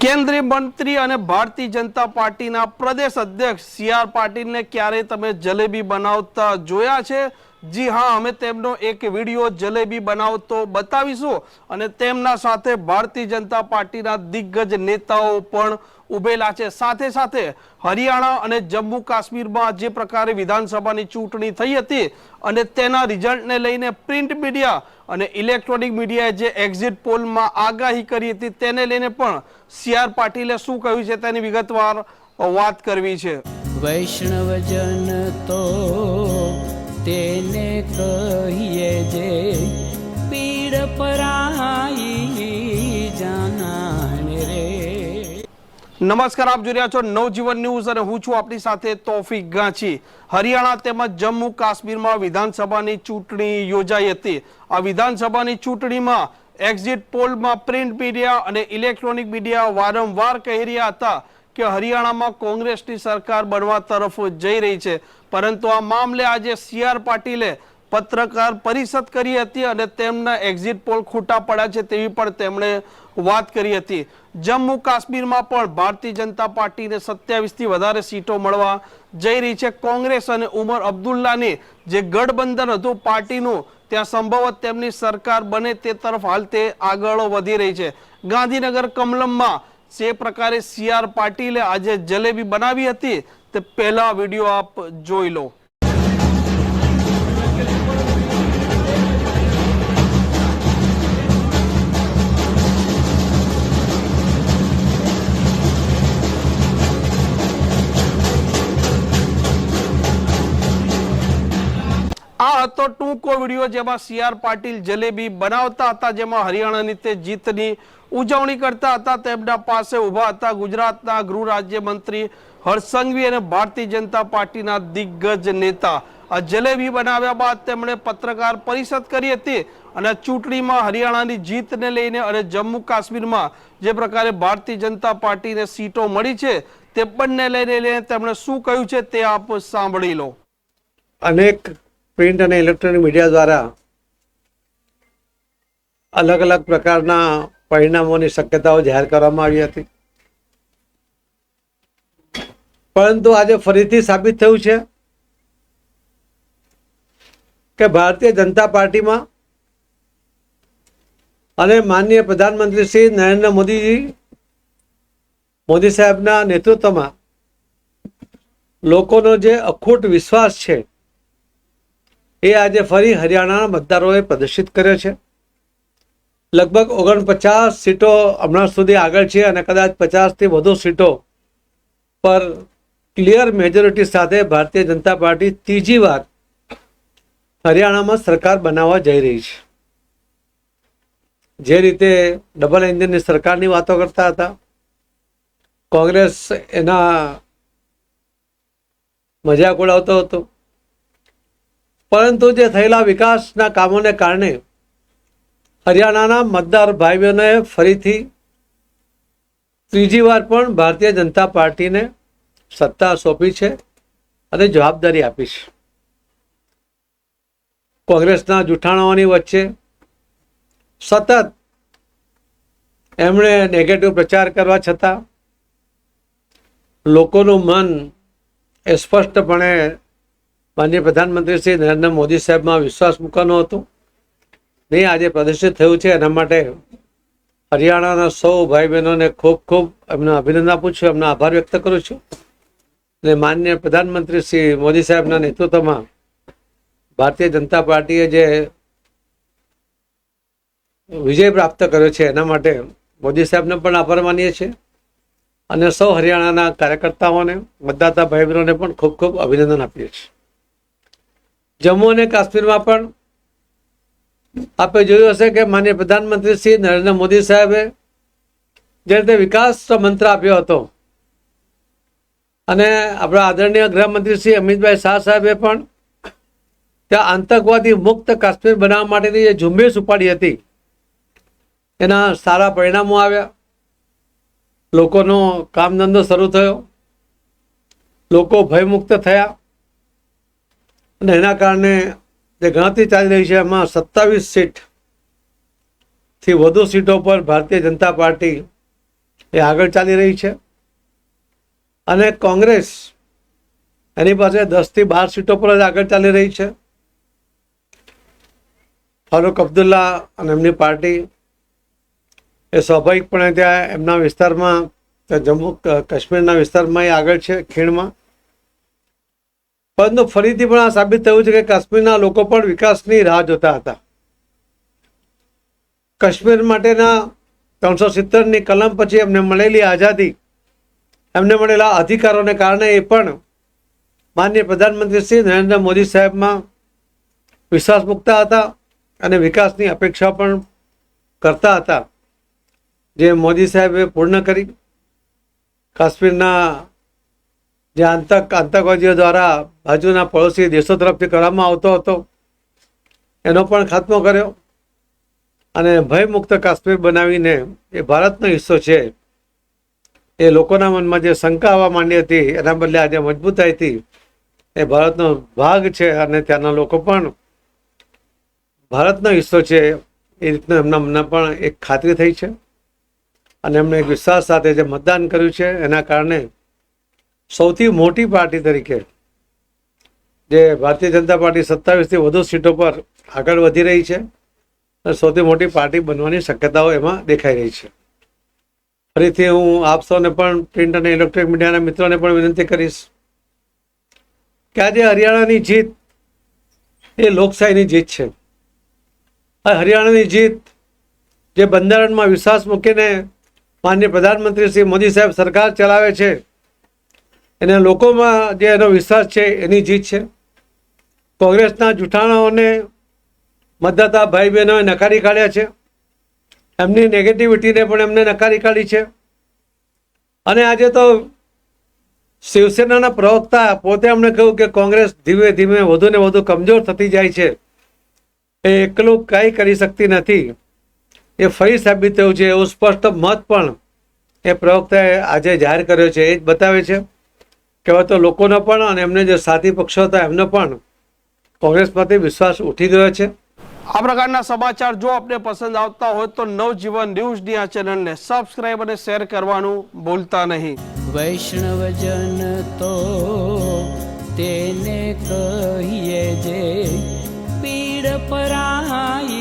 કેન્દ્રીય મંત્રી અને ભારતીય જનતા પાર્ટીના પ્રદેશ અધ્યક્ષ સી આર પાટીલને ક્યારે તમે જલેબી બનાવતા જોયા છે? જી હા, અમે તેમનો એક વીડિયો જલેબી બનાવતો બતાવીશું અને તેમના સાથે ભારતીય જનતા પાર્ટીના દિગ્ગજ નેતાઓ પણ ઉભેલા છે. સાથે સાથે હરિયાણા અને જમ્મુ કાશ્મીરમાં જે પ્રકારે વિધાનસભાની ચૂંટણી થઈ હતી અને તેના રિઝલ્ટને લઈને પ્રિન્ટ મીડિયા અને ઇલેક્ટ્રોનિક મીડિયાએ જે એક્ઝિટ પોલમાં આગાહી કરી હતી તેને લઈને પણ સી આર પાટીલે શું કહ્યું છે તેની વિગતવાર વાત કરવી છે. વૈષ્ણવજન તો તેને કહીએ જે પીડ પરાઈ જાનાને રે. નમસ્કાર, આપ જોઈ રહ્યા છો નવજીવન ન્યૂઝ અને હું છું આપણી સાથે તોફિક ગાંચી. હરિયાણા તેમજ જમ્મુ કાશ્મીરમાં વિધાનસભાની ચૂંટણી યોજાઈ હતી. આ વિધાનસભાની ચૂંટણીમાં એક્ઝિટ પોલમાં પ્રિન્ટ મીડિયા અને ઇલેક્ટ્રોનિક મીડિયા વારંવાર કહી રહ્યા હતા. કે હરિયાણામાં કોંગ્રેસની સરકાર બનવા તરફ જઈ રહી છે. પરંતુ આ મામલે આજે સી આર પાટીલે પત્રકાર પરિષદ કરી હતી અને તેમના એક્ઝિટ પોલ ખોટા પડ્યા છે તેવી પણ તેમણે વાત કરી હતી. જમ્મુ કાશ્મીરમાં પણ ભારતીય જનતા પાર્ટીને સત્યાવીસથી વધારે સીટો મળવા જઈ રહી છે. કોંગ્રેસ અને ઉમર અબ્દુલ્લાની જે ગઠબંધન હતું પાર્ટીનું, ત્યાં સંભવત તેમની સરકાર બને તે તરફ હાલ તે આગળ વધી રહી છે. ગાંધીનગર કમલમમાં જે પ્રકારે સી આર પાટીલે આજે જલેબી બનાવી હતી તે પહેલા વીડિયો આપ જોઈ લો. હતો ટૂંકો વીડિયો જેમાં સી આર પાટીલ જલેબી બનાવતા હતા, જેમાં હરિયાણાની તે જીતની ઉજવણી કરતા હતા. તેમના પાસે ઊભા હતા ગુજરાતના ગૃહ રાજ્યમંત્રી હર્ષ સંઘવી અને ભારતીય જનતા પાર્ટીના દિગ્ગજ નેતા. આ જલેબી બનાવ્યા બાદ તેમણે પત્રકાર પરિષદ કરી હતી અને ચૂંટણીમાં હરિયાણાની જીતને લઈને અને જમ્મુ કાશ્મીરમાં જે પ્રકારે ભારતીય જનતા પાર્ટીને સીટો મળી છે તે બંને લઈને લઈને તેમણે શું કહ્યું છે તે આપ સાંભળી લો. અનેક પ્રિન્ટ અને ઇલેક્ટ્રોનિક મીડિયા દ્વારા અલગ અલગ પ્રકારના પરિણામોની શક્યતાઓ જાહેર કરવામાં આવી હતી. પરંતુ આજે ફરીથી સાબિત થયું છે કે ભારતીય જનતા પાર્ટીમાં અને માનનીય પ્રધાનમંત્રી શ્રી નરેન્દ્ર મોદીજી, મોદી સાહેબના નેતૃત્વમાં લોકોનો જે અખૂટ વિશ્વાસ છે એ આજે ફરી હરિયાણાના મતદારોએ પ્રદર્શિત કર્યો છે. લગભગ ઓગણપચાસ સીટો હમણાં સુધી આગળ છે અને કદાચ પચાસથી વધુ સીટો પર ક્લિયર મેજોરિટી સાથે ભારતીય જનતા પાર્ટી ત્રીજી વાર હરિયાણામાં સરકાર બનાવવા જઈ રહી છે. જે રીતે ડબલ એન્જિનની સરકારની વાતો કરતા હતા. કોંગ્રેસ એના મજાક ઉડાવતો હતો. પરંતુ જે થયેલા વિકાસના કામોને કારણે હરિયાણાના મતદાર ભાઈ બહેનોએ ફરીથી ત્રીજી વાર પણ ભારતીય જનતા પાર્ટીને સત્તા સોંપી છે અને જવાબદારી આપી છે. કોંગ્રેસના જૂઠાણાઓની વચ્ચે સતત એમણે નેગેટિવ પ્રચાર કરવા છતાં લોકોનું મન એ સ્પષ્ટપણે માનનીય પ્રધાનમંત્રી શ્રી નરેન્દ્ર મોદી સાહેબમાં વિશ્વાસ મૂકવાનો હતો. નહીં, આજે પ્રદર્શિત થયું છે. એના માટે હરિયાણાના સૌ ભાઈ બહેનોને ખૂબ ખૂબ એમને અભિનંદન આપું છું. એમનો આભાર વ્યક્ત કરું છું. અને માનનીય પ્રધાનમંત્રી શ્રી મોદી સાહેબના નેતૃત્વમાં ભારતીય જનતા પાર્ટીએ જે વિજય પ્રાપ્ત કર્યો છે, એના માટે મોદી સાહેબને પણ આભાર માનીએ છીએ. અને સૌ હરિયાણાના કાર્યકર્તાઓને, મતદાતા ભાઈ બહેનોને પણ ખૂબ ખૂબ અભિનંદન આપીએ છીએ. જમ્મુ અને કાશ્મીરમાં પણ આપે જોયું હશે કે માન્ય પ્રધાનમંત્રી શ્રી નરેન્દ્ર મોદી સાહેબે જે રીતે વિકાસ મંત્ર આપ્યો હતો. અને આપણા આદરણીય ગૃહમંત્રી શ્રી અમિતભાઈ શાહ સાહેબે પણ ત્યાં આતંકવાદી મુક્ત કાશ્મીર બનાવવા માટેની જે ઝુંબેશ ઉપાડી હતી, એના સારા પરિણામો આવ્યા. લોકોનો કામ ધંધો શરૂ થયો. લોકો ભયમુક્ત થયા. અને એના કારણે જે ગણતરી ચાલી રહી છે, એમાં સત્તાવીસ સીટથી વધુ સીટો પર ભારતીય જનતા પાર્ટી એ આગળ ચાલી રહી છે. અને કોંગ્રેસ એની પાસે દસથી બાર સીટો પર જ આગળ ચાલી રહી છે. ફારૂક અબ્દુલ્લા અને એમની પાર્ટી એ સ્વાભાવિકપણે ત્યાં એમના વિસ્તારમાં જમ્મુ કાશ્મીરના વિસ્તારમાં એ આગળ છે, ખીણમાં. પરંતુ ફરીથી પણ આ સાબિત થયું છે કે કાશ્મીરના લોકો પણ વિકાસની રાહ જોતા હતા. કાશ્મીર માટેના ત્રણસો સિત્તેરની કલમ પછી એમને મળેલી આઝાદી, એમને મળેલા અધિકારોને કારણે એ પણ માનનીય પ્રધાનમંત્રી શ્રી નરેન્દ્ર મોદી સાહેબમાં વિશ્વાસ મૂકતા હતા અને વિકાસની અપેક્ષા પણ કરતા હતા. જે મોદી સાહેબે પૂર્ણ કરી. કાશ્મીરના જે આતંક, આતંકવાદીઓ દ્વારા બાજુના પડોશી દેશો તરફથી કરવામાં આવતો હતો. એનો પણ ખાત્મો કર્યો અને ભયમુક્ત કાશ્મીર બનાવીને એ ભારતનો હિસ્સો છે. એ લોકોના મનમાં જે શંકા આવવા માંડી હતી, એના બદલે આજે મજબૂતાઈથી એ ભારતનો ભાગ છે અને ત્યાંના લોકો પણ ભારતનો હિસ્સો છે, એ રીતનું એમના મનમાં પણ એક ખાતરી થઈ છે. અને એમણે એક વિશ્વાસ સાથે જે મતદાન કર્યું છે, એના કારણે સૌથી મોટી પાર્ટી તરીકે, જે ભારતીય જનતા પાર્ટી સત્તાવીસથી વધુ સીટો પર આગળ વધી રહી છે, અને સૌથી મોટી પાર્ટી બનવાની શક્યતાઓ એમાં દેખાઈ રહી છે. ફરીથી હું આપ સૌને પણ પ્રિન્ટ અને ઇલેક્ટ્રોનિક મીડિયાના મિત્રોને પણ વિનંતી કરીશ કે આજે હરિયાણાની જીત એ લોકશાહીની જીત છે. આ હરિયાણાની જીત જે બંધારણમાં વિશ્વાસ મૂકીને માનનીય પ્રધાનમંત્રી શ્રી મોદી સાહેબ સરકાર ચલાવે છે એને લોકોમાં જે એનો વિશ્વાસ છે, એની જીત છે. કોંગ્રેસના જૂઠાણાઓને મતદાતા ભાઈ બહેનોએ નકારી કાઢ્યા છે. એમની નેગેટિવિટીને પણ એમને નકારી કાઢી છે. અને આજે તો શિવસેનાના પ્રવક્તા પોતે એમણે કહ્યું કે કોંગ્રેસ ધીમે ધીમે વધુ ને વધુ કમજોર થતી જાય છે. એ એકલું કંઈ કરી શકતી નથી. એ ફરી સાબિત થયું છે, એવું સ્પષ્ટ મત પણ એ પ્રવક્તાએ આજે જાહેર કર્યો છે, એ જ બતાવે છે. કે હવે તો લોકોનો પણ અને એમને જે સાથી પક્ષો હતા એમનો પણ કોંગ્રેસ પ્રત્યે વિશ્વાસ ઉઠી ગયો છે. આ પ્રકારના સમાચાર જો આપને પસંદ આવતા હોય તો નવજીવન ન્યૂઝની આ ચેનલને સબસ્ક્રાઇબ અને શેર કરવાનું ભૂલતા નહીં. વૈષ્ણવજન તો તેને કહીએ જે પીડ પરાઈ